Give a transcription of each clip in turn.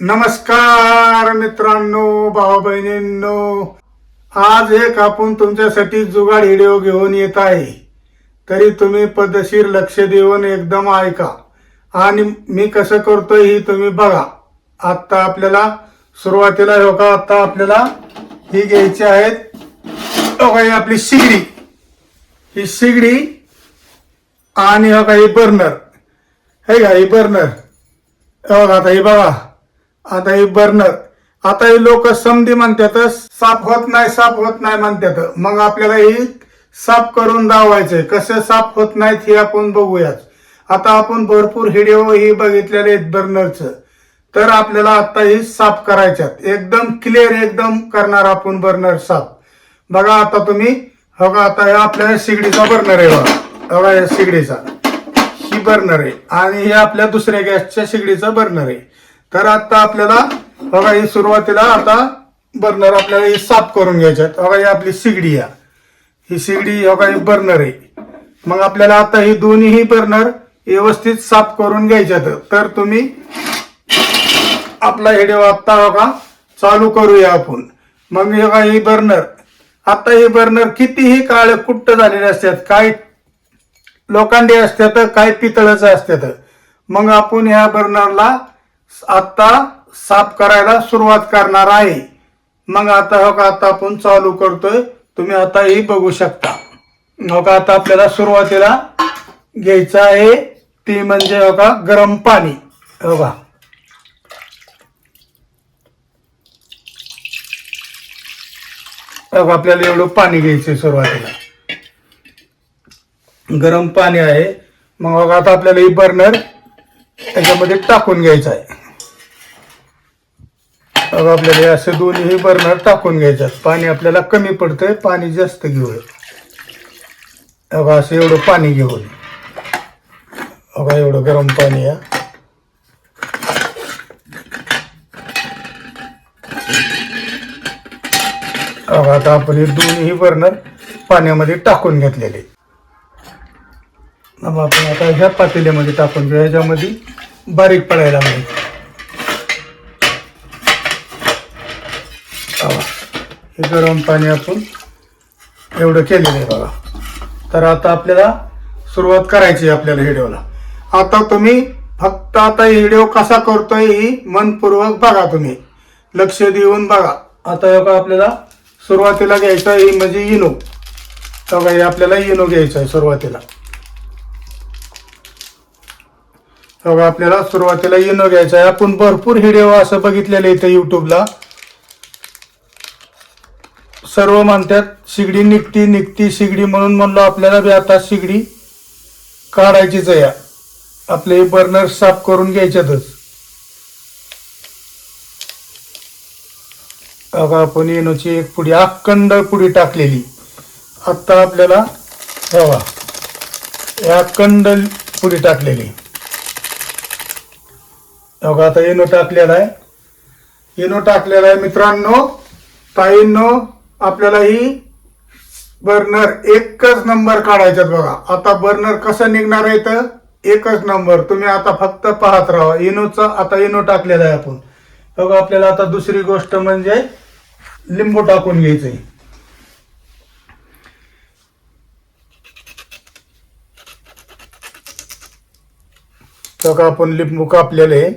नमस्कार मित्रांनो भाऊ बहिणींनो आज एक आपण तुमच्यासाठी जुगाड व्हिडिओ घेऊन येत आहे. तरी तुम्ही पद्धतशीर लक्ष देऊन एकदम ऐका. आणि मी कसं करतोय ही तुम्ही बघा. आत्ता आपल्याला सुरुवातीला हो का आत्ता आपल्याला ही घ्यायची आहेत. हो काही आपली शिगडी. ही शिगडी आणि हो का ही बर्नर. हे का ही बर्नर. हो का आता ही बघा. आता हे बर्नर आता हे लोक समधी म्हणतात साफ होत नाही साफ होत नाही म्हणतात. मग आपल्याला ही साफ करून दावायचंय कसे साफ होत नाहीत हे आपण बघूयाच आता आपण भरपूर व्हिडिओ ही बघितलेले आहेत बर्नरचं. तर आपल्याला आता ही साफ करायच्यात. एकदम क्लिअर एकदम करणार आपण बर्नर साफ. बघा आता तुम्ही. हो का आता हे आपल्या शिगडीचा बर्नर आहे बघा. हो बघा या शिगडीचा. ही बर्नर आहे. आणि हे आपल्या दुसऱ्या गॅसच्या शिगडीचा बर्नर आहे. तर आता आपल्याला बघा ही सुरुवातीला आता बर्नर आपल्याला ही साफ करून घ्यायच्यात बघा ही आपली शिगडी आहे. ही शिगडी बघा ही बर्नर आहे. मग आपल्याला आता ही दोन्हीही बर्नर व्यवस्थित साफ करून घ्यायच्यात तर तुम्ही आपला व्हिडिओ आता बघा चालू करूया आपण. मग बघा ही बर्नर. आता ही बर्नर कितीही काळ कुट्ट झालेले असतात काय लोखंडी असतात काय पितळाचं असतात. मग आपण ह्या बर्नरला आता साफ करायला सुरुवात करणार आहे. मग आता हो का आता आपण चालू करतोय. तुम्ही आता ही बघू शकता. हो का आता आपल्याला सुरुवातीला घ्यायचं आहे. ती म्हणजे हो का गरम पाणी. हो का. हो आपल्याला एवढं पाणी घ्यायचं सुरुवातीला. गरम पाणी आहे. मग हो बघा आता आपल्याला ही बर्नर त्याच्यामध्ये टाकून घ्यायचं आहे. मग आपल्याला असे दोन्ही बर्नर टाकून घ्यायचं पाणी आपल्याला कमी पडतंय पाणी जास्त घेऊया अगं असं एवढं पाणी घेऊन. अगं एवढं गरम पाणी आहे अगं आता आपण हे दोन्ही बर्नर पाण्यामध्ये टाकून घेतलेले मग आपण आता ह्या पातेल्यामध्ये टाकून घेऊ. ह्याच्यामध्ये बारीक पडायला लागले. हे गरम पाणी आपण एवढं केलेलं आहे बघा. तर आता आपल्याला सुरुवात करायची आहे आपल्याला व्हिडिओला. आता तुम्ही फक्त आता व्हिडिओ कसा करतोय ही मनपूर्वक बघा तुम्ही. लक्ष देऊन बघा. आता हे बघा आपल्याला सुरुवातीला घ्यायचं आहे म्हणजे इनो. बघा हे आपल्याला इनो घ्यायचं आहे सुरुवातीला. बघा आपल्याला सुरुवातीला इनो घ्यायचा आहे आपण भरपूर व्हिडिओ असं बघितलेलं इथे युट्यूबला सर्व म्हणतात शिगडी निघती निघती शिगडी म्हणून म्हणलो आपल्याला बी आता शिगडी काढायचीच आहे. आपले बर्नर साफ करून घ्यायच्यातच. बघा आपण इनोची एक पुडी अखंड पुडी टाकलेली. आत्ता आपल्याला हवा अखंड पुडी टाकलेली. बघा आता इनो टाकलेला आहे. इनो टाकलेला आहे मित्रांनो. ताईंनो आपल्याला ही बर्नर एकच नंबर काढायचा बघा. आता बर्नर कसं निघणार आहे तर एकच नंबर. तुम्ही आता फक्त पाहत राहा. इनोचा आता इनो टाकलेला आहे आपण. बघा आपल्याला आता दुसरी गोष्ट म्हणजे लिंबू टाकून घ्यायचंय. बघा आपण लिंबू कापलेले आहे?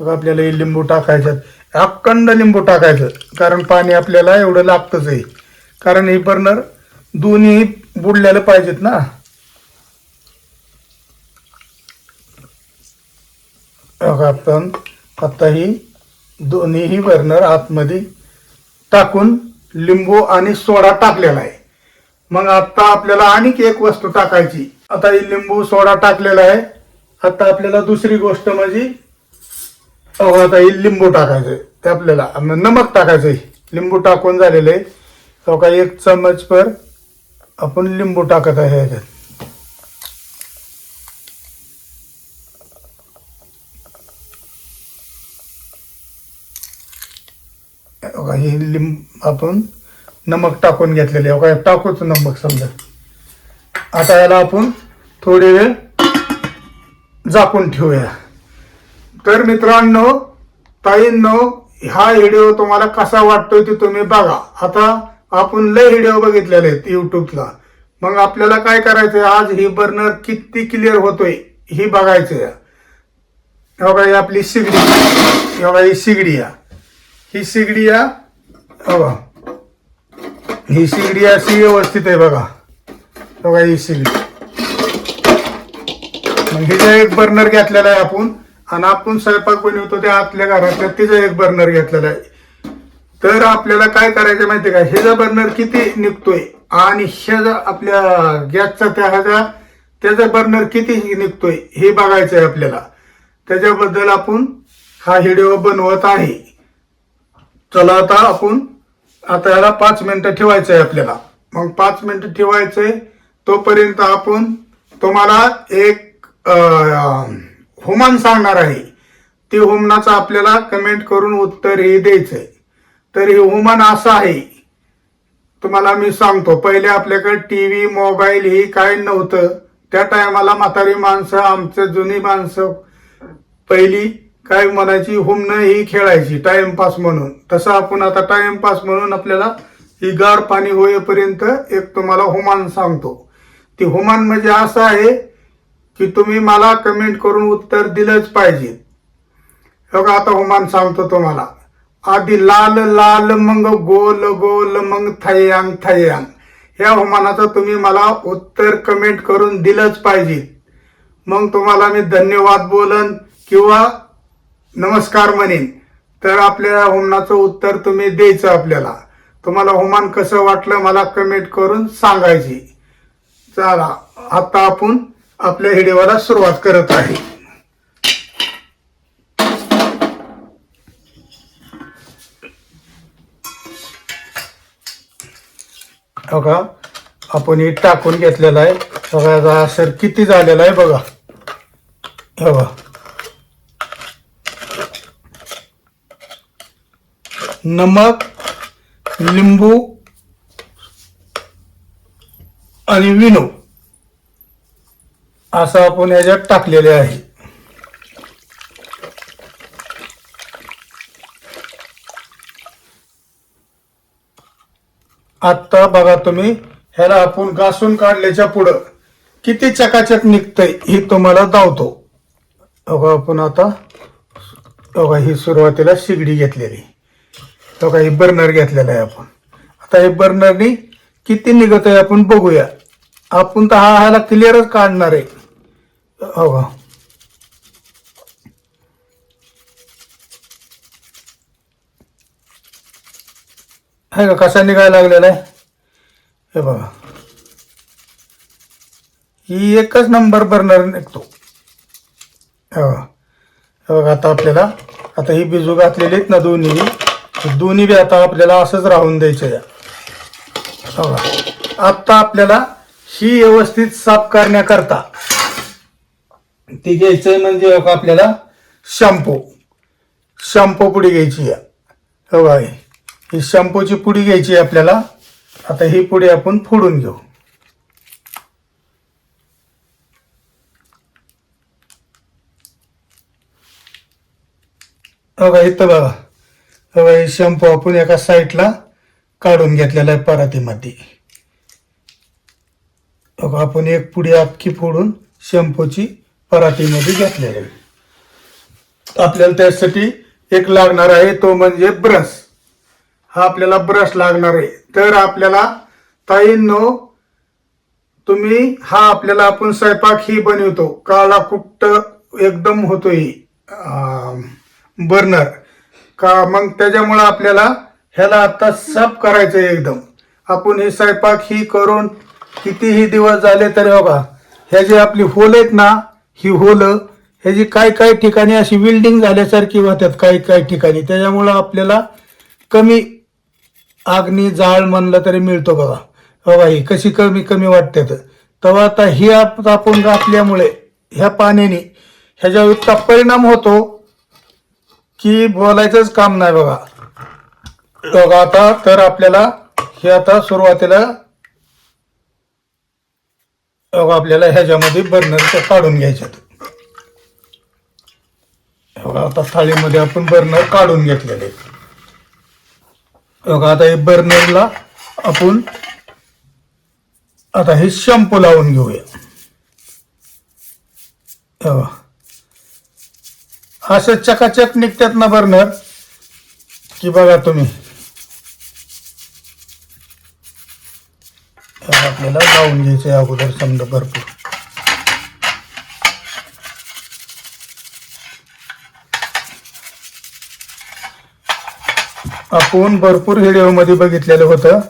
बघा आपल्याला हे लिंबू टाकायचं अखंड लिंबू टाकायचं. कारण पाणी आपल्याला एवढं लागतच आहे. कारण हे बर्नर दोन्ही बुडलेलं पाहिजेत ना. आपण. आता ही दोन्हीही बर्नर आतमध्ये टाकून लिंबू आणि सोडा टाकलेला आहे. मग आता आपल्याला आणखी एक वस्तू टाकायची. आता ही लिंबू सोडा टाकलेला आहे. आता आपल्याला दुसरी गोष्ट म्हणजे अहो आता ही लिंबू टाकायचं ते आपल्याला नमक टाकायचं आहे. लिंबू टाकून झालेलं आहे. हो का एक चमच पर आपण लिंबू टाकत आहे याच्यात बघा ही लिंब आपण नमक टाकून घेतलेले आहे. टाकूच नमक समजा. आता याला आपण थोडी वेळ झाकून ठेवूया. तर मित्रांनो ताईंनो हा व्हिडिओ तुम्हाला कसा वाटतोय ते तुम्ही बघा. आता आपण लय व्हिडिओ बघितलेले आहेत युट्यूबला मग आपल्याला काय करायचंय? आज ही बर्नर किती क्लिअर होतोय ही बघायचंय. बघा ही आपली शिगडी. बघा ही शिगडी ही शिगडी बघा. ही शिगडी अशी व्यवस्थित आहे बघा. बघा ही शिगडी मग हिचा एक बर्नर घेतलेला आहे आपण आणि आपण स्वयंपाक बनवतो त्या आपल्या घरातल्या तिचा एक बर्नर घेतलेला आहे. तर आपल्याला काय करायचं माहितीये का? ह्याचा बर्नर किती निघतोय आणि ह्याचा आपल्या गॅसचा त्या ह्याचा त्याचा बर्नर किती निघतोय हे बघायचं आहे आपल्याला. त्याच्याबद्दल आपण हा व्हिडिओ बनवत आहे. चला आता आपण आता याला पाच मिनिटं ठेवायचं आहे आपल्याला. मग पाच मिनिटं ठेवायचंय तोपर्यंत आपण तुम्हाला एक अं, होमान सांगणार आहे. ते होमनाचं आपल्याला कमेंट करून उत्तर हे द्यायचंय. तर हे होमान असं आहे. तुम्हाला मी सांगतो पहिले आपल्याकडे टी व्ही मोबाईल हे काय नव्हतं. त्या टायमाला म्हातारी माणसं आमचं जुनी माणसं पहिली काय म्हणायची हुमणं ही खेळायची टाइमपास म्हणून. तसं आपण आता टाइमपास म्हणून आपल्याला ही गार पाणी होईपर्यंत एक तुम्हाला हुमान सांगतो. ती हुमान म्हणजे असं आहे की तुम्ही मला कमेंट करून उत्तर दिलंच पाहिजे. बघा आता हुमान सांगतो तुम्हाला. आधी लाल लाल मग गोल गोल मग थय्यांग थय्यांग ह्या हुमानाचं तुम्ही मला उत्तर कमेंट करून दिलंच पाहिजे. मग तुम्हाला मी धन्यवाद बोलन किंवा नमस्कार म्हणेन. तर आपल्या होमनाचं उत्तर तुम्ही द्यायचं आपल्याला. तुम्हाला होमान कसं वाटलं मला कमेंट करून सांगायची. चला आता आपण आपल्या हिडेवाला सुरुवात करत आहे. बघा आपण हे टाकून घेतलेलं आहे. बघा सर किती झालेला आहे बघा. बघा. नमक लिंबू आणि विनो असं आपण याच्यात टाकलेले आहे. आत्ता बघा तुम्ही ह्याला आपण घासून काढल्याच्या पुढं किती चकाचक निघतंय हे तुम्हाला दावतो. बघा आपण आता बघा ही सुरुवातीला शिगडी घेतलेली. तो ही बर्नर घेतलेला आहे आपण. आता हे बर्नरनी किती निघत आहे आपण बघूया. आपण तर हा ह्याला क्लिअरच काढणार आहे. हो, हो. बघा आहे का कसा निघायला लागलेला आहे. हे बघा. ही एकच नंबर बर्नर निघतो. हे बघा आता आपल्याला आता ही बिजू घातलेली आहेत ना दोन्ही. दोन्ही बी आता आपल्याला असंच राहून द्यायचं या. बघा. आता आपल्याला ही व्यवस्थित साफ करण्याकरता ती घ्यायचं म्हणजे बघा आपल्याला शॅम्पू. शॅम्पू पुडी घ्यायची आहे हो बघा ही शॅम्पूची पुडी घ्यायची आहे आपल्याला. आता ही पुडी आपण फोडून घेऊ. बघा इथं बघा. बघा शॅम्पू आपण एका साईडला काढून घेतलेला आहे परातीमध्ये. आपण एक पुडी अख्खी फोडून शॅम्पूची परातीमध्ये घेतलेली आहे. आपल्याला त्यासाठी एक लागणार आहे तो म्हणजे ब्रश. हा आपल्याला ब्रश लागणार आहे. तर आपल्याला ताईंनो तुम्ही हा आपल्याला आपण स्वयंपाक ही बनवतो. काळा कुट्ट एकदम होतो ही बर्नर. का मग त्याच्यामुळं आपल्याला ह्याला आता साफ करायचं आहे एकदम. आपण हे स्वयंपाक ही करून कितीही दिवस झाले तरी बघा ह्या जे आपली होल आहेत ना ही होल ह्याची काही काही ठिकाणी अशी विल्डिंग झाल्यासारखी होतात काही काही ठिकाणी त्याच्यामुळं आपल्याला कमी आग्नी जाळ म्हणलं तरी मिळतो बघा बघा ही कशी कमी कमी वाटते तर तेव्हा आता ही आप- आपण घातल्यामुळे ह्या पाण्याने ह्याच्या इतका परिणाम होतो की बोलायचंच काम नाही बघा. बघा आता तर आपल्याला हे आता सुरुवातीला बघा आपल्याला ह्याच्यामध्ये बर्नर काढून घ्यायच्यात. बघा आता थाळीमध्ये आपण बर्नर काढून घेतलेले. बघा आता हे बर्नरला आपण आता हे शॅम्पू लावून घेऊया. बघा. असं चकाचक निघतात ना बर्नर की बघा तुम्ही. आपल्याला लावून घ्यायचं आहे अगोदर समजा भरपूर. आपण भरपूर व्हिडिओमध्ये बघितलेलं होतं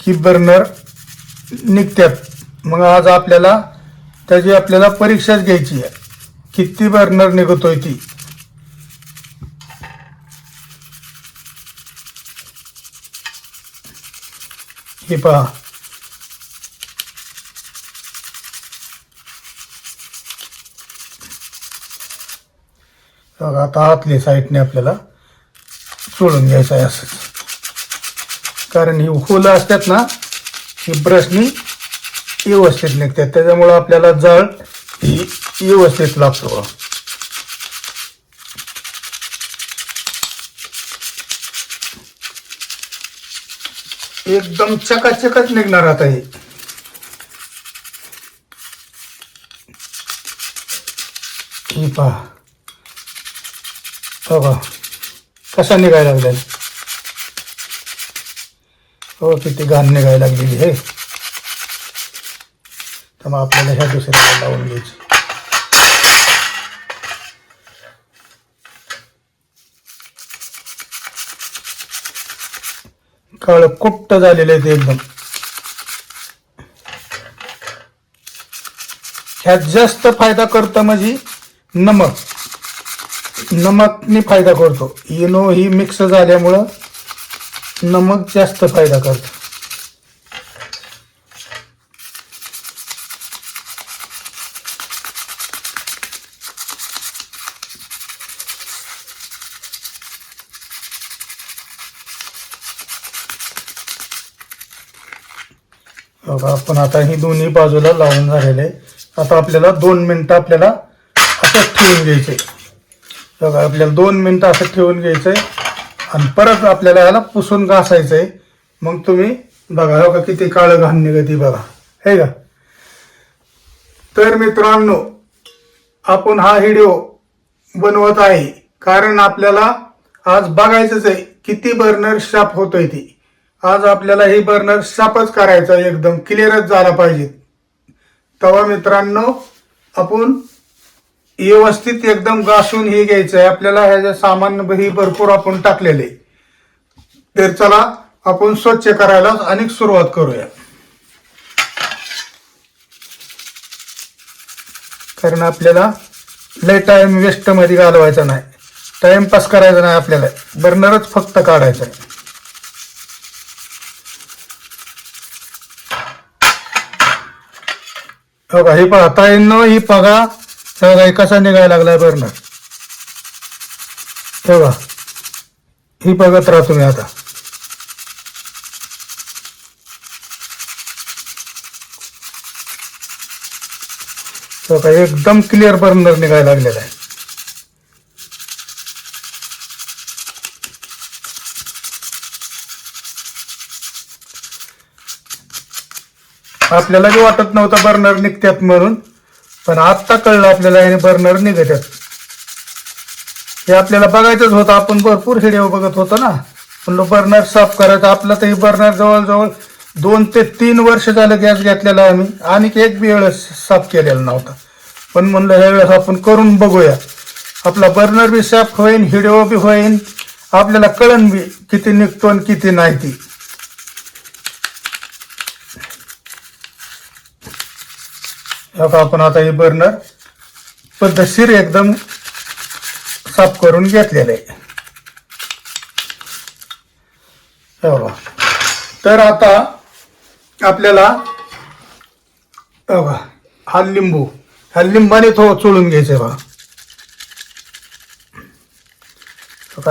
की बर्नर निघतात. मग आज आपल्याला त्याची आपल्याला परीक्षाच घ्यायची आहे. किती बर्नर निघतोय ती? हे पहा. बघा, आता आतली साईडने आपल्याला सोडून घ्यायचं आहे असं कारण ही होलं असतात ना ही ब्रशनी व्यवस्थित निघतात. त्याच्यामुळं आपल्याला जळ व्यवस्थित लागतो एकदम चकाचकच निघणार आता हे. पहा. बघा. कसा निघायला लागला हो किती घाण निघायला लागलेली आहे. तर मग आपल्याला ह्या दुसऱ्याला लावून घ्यायची. काळ कुट्ट झालेले आहेत एकदम. ह्यात जास्त फायदा करतं म्हणजे नमक. नमकने फायदा करतो. इनो ही मिक्स झाल्यामुळं नमक जास्त फायदा करतो. बघा, आपण आता ही दोन्ही बाजूला लावून झालेले. आहे. आता आपल्याला दोन मिनटं आपल्याला असंच ठेवून घ्यायचे. बघा आपल्याला दोन मिनटं असं ठेवून घ्यायचंय आणि परत आपल्याला याला पुसून घासायचंय. मग तुम्ही बघा बघा का किती काळं घाण निघती बघा. हे का तर मित्रांनो आपण हा व्हिडिओ बनवत आहे. कारण आपल्याला आज बघायचंच आहे किती बर्नर शाप होतोय ती. आज आपल्याला हे बर्नर शापच करायचा एकदम क्लिअरच झाला पाहिजे. तेव्हा मित्रांनो आपण व्यवस्थित एकदम घासून हे घ्यायचं आहे. आपल्याला ह्याचं सामान ही भरपूर आपण टाकलेले तर चला आपण स्वच्छ करायला अनेक सुरुवात करूया. कारण आपल्याला लय टाइम वेस्टमध्ये घालवायचा नाही. टाइमपास करायचा नाही आपल्याला. बर्नरच फक्त काढायचं आहे. हो का ही आता ताईंनो ही पगा हे बघा, हे कसा निघायला लागलाय बर्नर हे बघा ही बघत राहा तुम्ही आता. हो का एकदम क्लिअर बर्नर निघायला लागलेला आहे. आपल्याला बी वाटत नव्हतं बर्नर निघतात म्हणून पण आत्ता कळलं आपल्याला याने बर्नर निघतात हे आपल्याला बघायचंच होतं आपण भरपूर व्हिडिओ बघत होतो ना. म्हणलं बर्नर साफ करायचं आपलं तरी बर्नर जवळजवळ दोन ते तीन वर्ष झालं गॅस घेतलेला आम्ही. आणि एक बी वेळेस साफ केलेला नव्हता. पण म्हणलं ह्या वेळेस आपण करून बघूया. आपला बर्नर बी साफ होईन हिडिओ बी होईन. आपल्याला कळन बी किती निघतो आणि किती नाही ती. हे आपण आता हे बर्नर पद्धतशीर एकदम साफ करून घेतलेलं. आहे तर आता आपल्याला बघा, हा लिंबू. ह्या लिंबाने थोडं चोळून घ्यायचं बघा.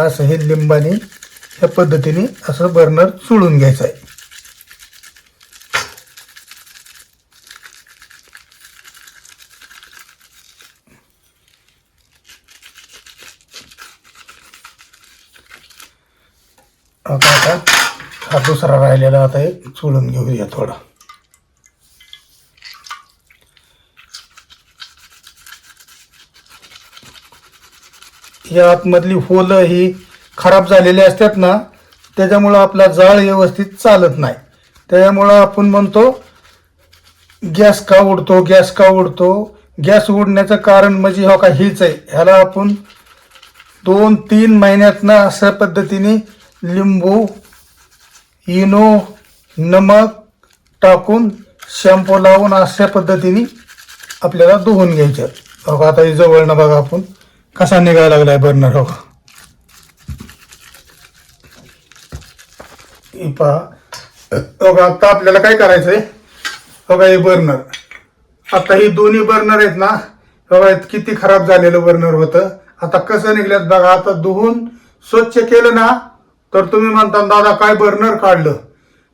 असं हे लिंबाने ह्या पद्धतीने असं बर्नर चुळून घ्यायचं आहे आता आता हा दुसरा राहिलेला आता एक चोळून घेऊया थोडा. या आतमधली होलं ही खराब झालेली असतात ना त्याच्यामुळं आपला जाळ व्यवस्थित चालत नाही. त्याच्यामुळं आपण म्हणतो गॅस का उडतो गॅस का उडतो? गॅस उडण्याचं कारण म्हणजे हो का हीच आहे. ह्याला आपण दोन तीन महिन्यातनं अशा पद्धतीने लिंबू इनो नमक टाकून शॅम्पू लावून अशा पद्धतीने आपल्याला धुवून घ्यायचं. हो का आता जवळ जवळनं बघा आपण. कसा निघायला लागलाय बर्नर हो पहा. हो का आता आपल्याला काय करायचंय? हो का हे बर्नर. आता ही दोन्ही बर्नर आहेत ना हो का किती खराब झालेलं बर्नर होतं. आता कसं निघल्यात बघा आता धुवून स्वच्छ केलं ना तर तुम्ही म्हणता दादा काय बर्नर काढलं?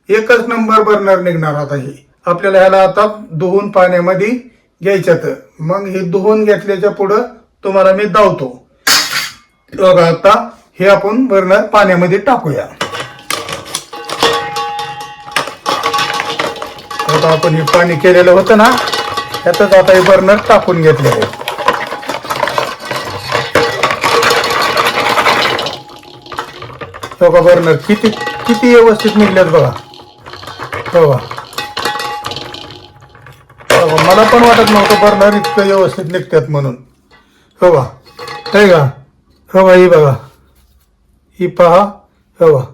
एकच नंबर बर्नर निघणार आता हे. आपल्याला ह्याला आता धुवून पाण्यामध्ये घ्यायच्यात. मग हे धुवून घेतल्याच्या पुढं तुम्हाला मी धावतो बघा आता हे आपण बर्नर पाण्यामध्ये टाकूया. आता आपण हे पाणी केलेलं होतं ना त्यातच आता हे बर्नर टाकून घेतले आहे. बघा बर्नर किती किती व्यवस्थित निघल्यात बघा. हो बघा मला पण वाटत नव्हतं बर्नर इतकं व्यवस्थित निघतात म्हणून. हो बा काय का? हो बा ही बघा. ही पहा. हो बा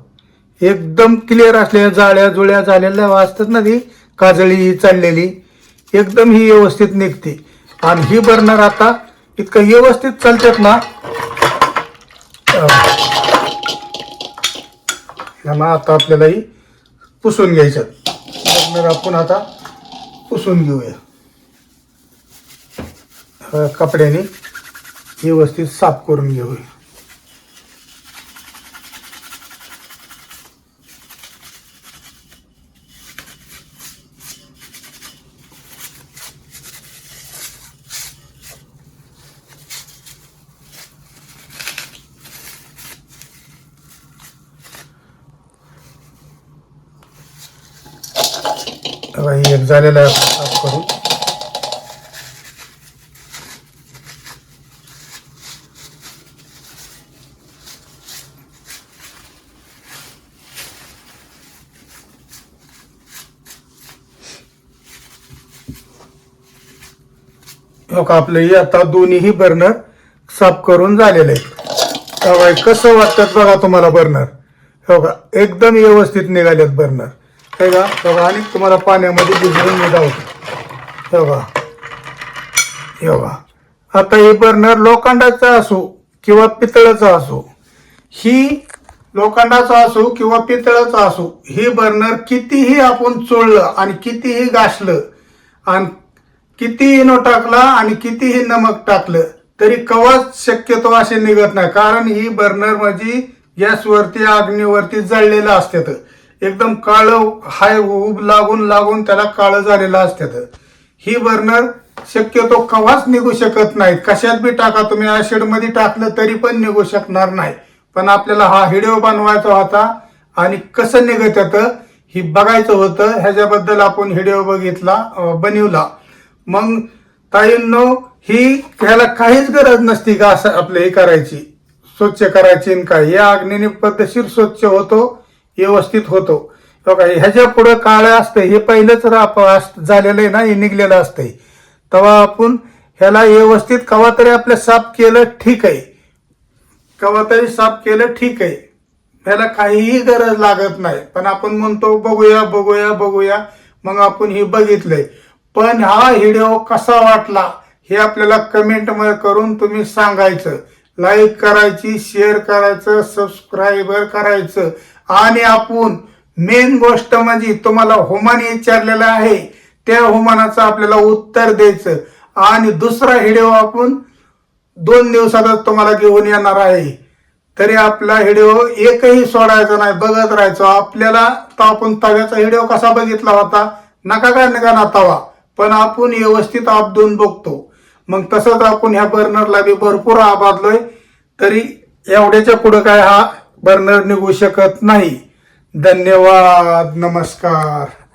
एकदम क्लिअर असलेल्या जाळ्या जुळ्या झालेल्या असतात ना ती? काजळी ही चाललेली. एकदम ही व्यवस्थित निघते. आणि ही बर्नर आता इतकं व्यवस्थित चालतात ना? ह्यांना आता आपल्याला ही पुसून घ्यायचं बर्नर आपण आता पुसून घेऊया. कपड्याने व्यवस्थित साफ करून घेऊया. बघा, ही एक झालेला आहे हो का आपलं आता दोन्हीही बर्नर साफ करून झालेले आहेत का का, कसं वाटतात बघा तुम्हाला बर्नर. हो का एकदम व्यवस्थित निघालेत बर्नर. हे का बघा आणि तुम्हाला पाण्यामध्ये भिजवून निघावतो हे बघा. हे बघा. आता ही बर्नर लोखंडाचा असो किंवा पितळाचा असो ही लोखंडाचा असो किंवा पितळाचा असो ही बर्नर कितीही आपण चोळलं आणि कितीही गाठलं आणि कितीही नो टाकला आणि कितीही नमक टाकलं तरी कवच शक्यतो असे निघत नाही. कारण ही बर्नर म्हणजे गॅसवरती अग्नीवरती जळलेलं असते. तर एकदम काळं हाय उब लागून लागून त्याला काळं झालेलं असतात ही बर्नर शक्यतो कवाच निघू शकत नाहीत. कशात बी टाका तुम्ही ऍसिडमध्ये टाकलं तरी पण निघू शकणार नाही. पण आपल्याला हा व्हिडिओ बनवायचा होता आणि कसं निघत येतं ही बघायचं होतं. ह्याच्याबद्दल आपण व्हिडिओ बघितला बनवला. मग ताईंनो ही ह्याला काहीच गरज नसती का असं आपलं हे करायची? स्वच्छ करायची आणि काय? या अग्नीने पद्धतशीर स्वच्छ होतो. व्यवस्थित होतो. बघा ह्याच्या पुढं काळ असतं हे पहिलंच राप झालेलं आहे ना हे निघलेलं असतंय. तेव्हा आपण ह्याला व्यवस्थित कवा तरी आपलं साफ केलं ठीक आहे. कवा तरी साफ केलं ठीक आहे. ह्याला काहीही गरज लागत नाही. पण आपण म्हणतो बघूया बघूया बघूया. मग आपण हे बघितलंय. पण हा व्हिडिओ कसा वाटला हे आपल्याला कमेंटमध्ये करून तुम्ही सांगायचं. लाईक करायची शेअर करायचं सबस्क्राईबर करायचं. आणि आपण मेन गोष्ट म्हणजे तुम्हाला हुमान विचारलेलं आहे त्या होमानाचं आपल्याला उत्तर द्यायचं. आणि दुसरा व्हिडिओ आपण दोन दिवसातच तुम्हाला घेऊन येणार आहे. तरी आपला व्हिडिओ एकही सोडायचा नाही बघत राहायचो. आपल्याला तर आपण तव्याचा व्हिडिओ कसा बघितला होता नका काय नका ना तवा? पण आपण व्यवस्थित आपदून बघतो. मग तसंच आपण ह्या बर्नरला बी भरपूर आबादलोय तरी एवढ्याच्या पुढं काय हा बर्नर निघू शकत नाही. धन्यवाद नमस्कार.